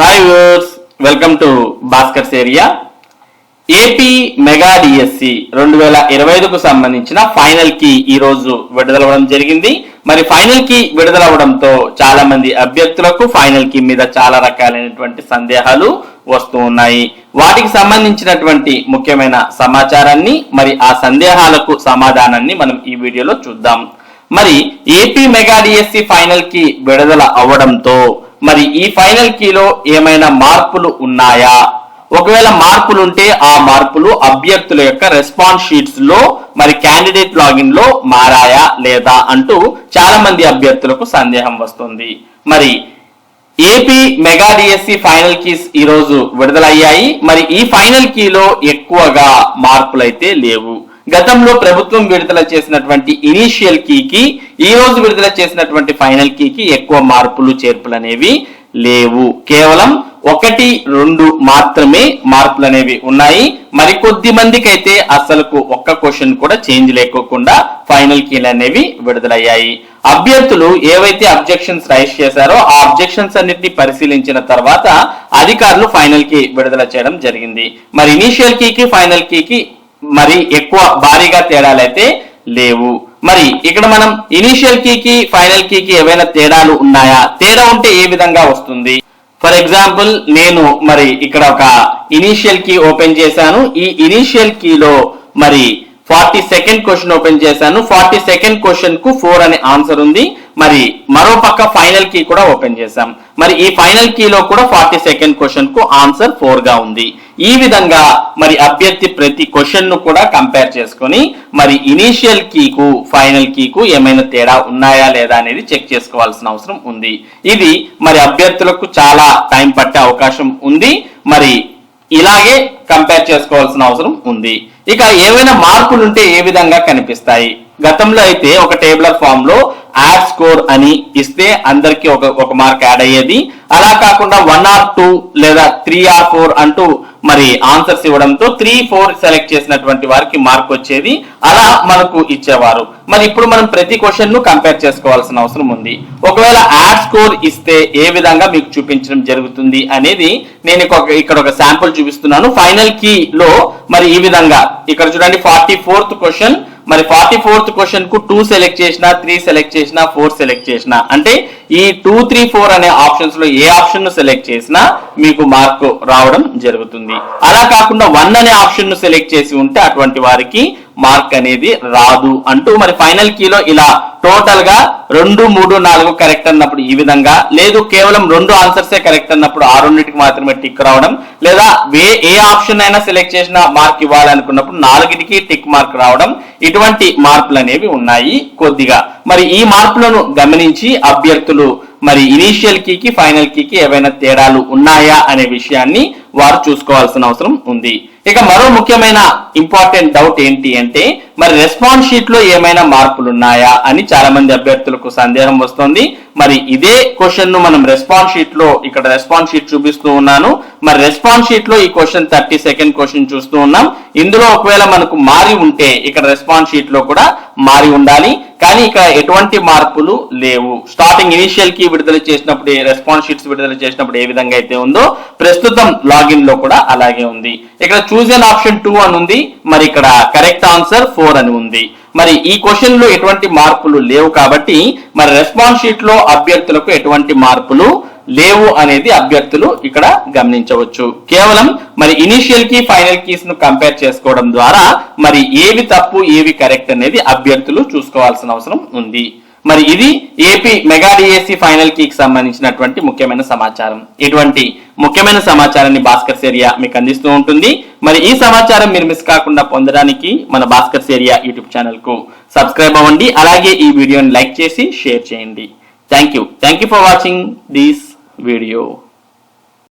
Hi viewers welcome to Bhaskar's area AP mega DSC రెండు వేల ఇరవై ఐదుకు సంబంధించిన ఫైనల్కి ఈ రోజు విడుదలవడం జరిగింది. మరి ఫైనల్కి విడుదలవడంతో చాలా మంది అభ్యర్థులకు ఫైనల్కి మీద చాలా రకాలైనటువంటి సందేహాలు వస్తూ ఉన్నాయి. వాటికి సంబంధించినటువంటి ముఖ్యమైన సమాచారాన్ని మరి ఆ సందేహాలకు సమాధానాన్ని మనం ఈ వీడియోలో చూద్దాం. మరి ఏపీ మెగా డిఎస్సి ఫైనల్కి విడుదల అవ్వడంతో మరి ఈ ఫైనల్ కీలో ఏమైనా మార్పులు ఉన్నాయా? ఒకవేళ మార్పులు ఉంటే ఆ మార్పులు అభ్యర్థుల యొక్క రెస్పాన్స్ షీట్స్లో మరి క్యాండిడేట్ లాగిన్లో మారాయా లేదా అంటూ చాలా మంది అభ్యర్థులకు సందేహం వస్తుంది. మరి AP mega DSC final keys ఈ రోజు విడుదలయ్యాయి. మరి ఈ ఫైనల్ కీలో ఎక్కువగా మార్పులైతే లేవు. గతంలో ప్రభుత్వం విడుదల చేసినటువంటి ఇనీషియల్ కీకి ఈ రోజు విడుదల చేసినటువంటి ఫైనల్ కీకి ఎక్కువ మార్పులు చేర్పులు అనేవి లేవు. కేవలం ఒకటి రెండు మాత్రమే మార్పులు అనేవి ఉన్నాయి. మరి కొద్ది మందికి అయితే అసలుకు ఒక్క క్వశ్చన్ కూడా చేంజ్ లేకోకుండా ఫైనల్ కీలు అనేవి విడుదలయ్యాయి. అభ్యర్థులు ఏవైతే అబ్జెక్షన్స్ రైజ్ చేశారో ఆ అబ్జెక్షన్స్ అన్నిటిని పరిశీలించిన తర్వాత అధికారులు ఫైనల్ కీ విడుదల చేయడం జరిగింది. మరి ఇనీషియల్ కీకి ఫైనల్ కీకి మరి ఎక్కువ భారీగా తేడాలైతే లేవు. మరి ఇక్కడ మనం ఇనీషియల్ కీకి ఫైనల్ కీకి ఏవైనా తేడాలు ఉన్నాయా? తేడా ఉంటే ఏ విధంగా వస్తుంది? ఫర్ ఎగ్జాంపుల్ నేను మరి ఇక్కడ ఒక ఇనీషియల్ కీ ఓపెన్ చేశాను. ఈ ఇనీషియల్ కీలో మరి ఫార్టీ సెకండ్ క్వశ్చన్ ఓపెన్ చేశాను. ఫార్టీ సెకండ్ క్వశ్చన్కు ఫోర్ అనే ఆన్సర్ ఉంది. మరి మరో పక్క ఫైనల్ కీ కూడా ఓపెన్ చేశాం. మరి ఈ ఫైనల్ కీలో కూడా ఫార్టీ సెకండ్ క్వశ్చన్కు ఆన్సర్ ఫోర్గా ఉంది. ఈ విధంగా మరి అభ్యర్థి ప్రతి క్వశ్చన్ను కూడా కంపేర్ చేసుకొని మరి ఇనీషియల్ కీకు ఫైనల్ కీకు ఏమైనా తేడా ఉన్నాయా లేదా అనేది చెక్ చేసుకోవాల్సిన అవసరం ఉంది. ఇది మరి అభ్యర్థులకు చాలా టైం పట్టే అవకాశం ఉంది. మరి ఇలాగే కంపేర్ చేసుకోవాల్సిన అవసరం ఉంది. ఇక ఏవైనా మార్పులు ఉంటే ఏ విధంగా కనిపిస్తాయి? గతంలో అయితే ఒక టేబులర్ ఫామ్లో యాడ్ స్కోర్ అని ఇస్తే అందరికి ఒక ఒక మార్క్ యాడ్ అయ్యేది. అలా కాకుండా వన్ ఆర్ టూ లేదా త్రీ ఆర్ ఫోర్ అంటూ మరి ఆన్సర్స్ ఇవ్వడంతో త్రీ ఫోర్ సెలెక్ట్ చేసినటువంటి వారికి మార్క్ వచ్చేది. అలా మనకు ఇచ్చేవారు. మరి ఇప్పుడు మనం ప్రతి క్వశ్చన్ను కంపేర్ చేసుకోవాల్సిన అవసరం ఉంది. ఒకవేళ యాడ్ స్కోర్ ఇస్తే ఏ విధంగా మీకు చూపించడం జరుగుతుంది అనేది నేను ఒక- ఇక్కడ ఒక శాంపుల్ చూపిస్తున్నాను. ఫైనల్ కీ లో మరి ఈ విధంగా ఇక్కడ చూడండి ఫార్టీ ఫోర్త్ క్వశ్చన్. మరి ఫార్టీ ఫోర్త్ క్వశ్చన్కు టూ సెలెక్ట్ చేసినా త్రీ సెలెక్ట్ చేసినా ఫోర్ సెలెక్ట్ చేసినా అంటే ఈ టూ త్రీ ఫోర్ అనే ఆప్షన్స్లో ఏ ఆప్షన్ను సెలెక్ట్ చేసినా మీకు మార్క్ రావడం జరుగుతుంది. అలా కాకుండా వన్ అనే ఆప్షన్ను సెలెక్ట్ చేసి ఉంటే అటువంటి వారికి మార్క్ అనేది రాదు అంటూ మరి ఫైనల్ కీలో ఇలా టోటల్గా రెండు మూడు నాలుగు కరెక్ట్ అన్నప్పుడు ఈ విధంగా లేదు కేవలం రెండు ఆన్సర్సే కరెక్ట్ అన్నప్పుడు ఆ రెండింటికి మాత్రమే టిక్ రావడం లేదా వే ఏ ఆప్షన్ అయినా సెలెక్ట్ చేసిన మార్క్ ఇవ్వాలనుకున్నప్పుడు నాలుగిటికి టిక్ మార్క్ రావడం ఇటువంటి మార్పులు అనేవి ఉన్నాయి కొద్దిగా. మరి ఈ మార్పులను గమనించి అభ్యర్థులు మరి ఇనీషియల్ కీకి ఫైనల్ కీకి ఏవైనా తేడాలు ఉన్నాయా అనే విషయాన్ని వారు చూసుకోవాల్సిన అవసరం ఉంది. ఇక మరో ముఖ్యమైన ఇంపార్టెంట్ డౌట్ ఏంటి అంటే మరి రెస్పాన్స్ షీట్లో ఏమైనా మార్పులు ఉన్నాయా అని చాలా మంది అభ్యర్థులకు సందేహం వస్తుంది. మరి ఇదే క్వశ్చన్ను మనం రెస్పాన్స్ షీట్లో ఇక్కడ రెస్పాన్స్ షీట్ చూపిస్తూ ఉన్నాను. మరి రెస్పాన్స్ షీట్లో ఈ క్వశ్చన్ థర్టీ సెకండ్ క్వశ్చన్ చూస్తూ ఉన్నాం. ఇందులో ఒకవేళ మనకు మారి ఉంటే ఇక్కడ రెస్పాన్స్ షీట్లో కూడా మారి ఉండాలి. కానీ ఇక్కడ ఎటువంటి మార్పులు లేవు. స్టార్టింగ్ ఇనిషియల్కి విడుదల చేసినప్పుడు రెస్పాన్స్ షీట్స్ విడుదల చేసినప్పుడు ఏ విధంగా అయితే ఉందో ప్రస్తుతం లాగిన్లో కూడా అలాగే ఉంది. ఇక్కడ చూజ్ అన్ ఆప్షన్ టూ అని ఉంది. మరి ఇక్కడ కరెక్ట్ ఆన్సర్ ఫోర్ అని ఉంది. మరి ఈ క్వశ్చన్లో ఎటువంటి మార్పులు లేవు కాబట్టి మరి రెస్పాన్స్ షీట్లో అభ్యర్థులకు ఎటువంటి మార్పులు లేవు అనేది అభ్యర్థులు ఇక్కడ గమనించవచ్చు. కేవలం మరి ఇనిషియల్కి ఫైనల్ కీస్ను కంపేర్ చేసుకోవడం ద్వారా మరి ఏవి తప్పు ఏవి కరెక్ట్ అనేది అభ్యర్థులు చూసుకోవాల్సిన అవసరం ఉంది. మరి ఇది ఏపీ మెగా డిఎస్సి ఫైనల్ కీకి సంబంధించినటువంటి ముఖ్యమైన సమాచారం. ఇటువంటి ముఖ్యమైన సమాచారాన్ని భాస్కర్ సేరియా మీకు అందిస్తూ ఉంటుంది. మరి ఈ సమాచారం మీరు మిస్ కాకుండా పొందడానికి మన భాస్కర్ సేరియా యూట్యూబ్ ఛానల్కు సబ్స్క్రైబ్ అవ్వండి. అలాగే ఈ వీడియోని లైక్ చేసి షేర్ చేయండి. Thank you. Thank you for watching this video.